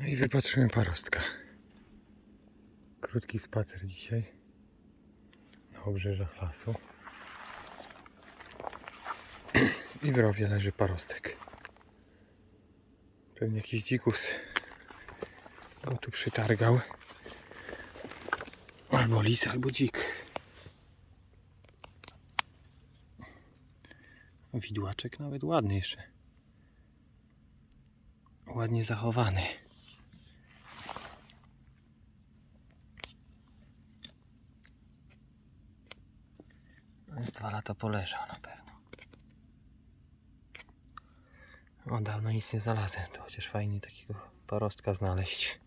No i wypatrzyłem parostka. Krótki spacer dzisiaj na obrzeżach lasu. I w rowie leży parostek. Pewnie jakiś dzikus go tu przytargał. Albo lis, albo dzik. Widłaczek nawet ładny jeszcze. Ładnie zachowany. Z dwa lata poleżał na pewno. O, dawno nic nie znalazłem, to chociaż fajnie takiego parostka znaleźć.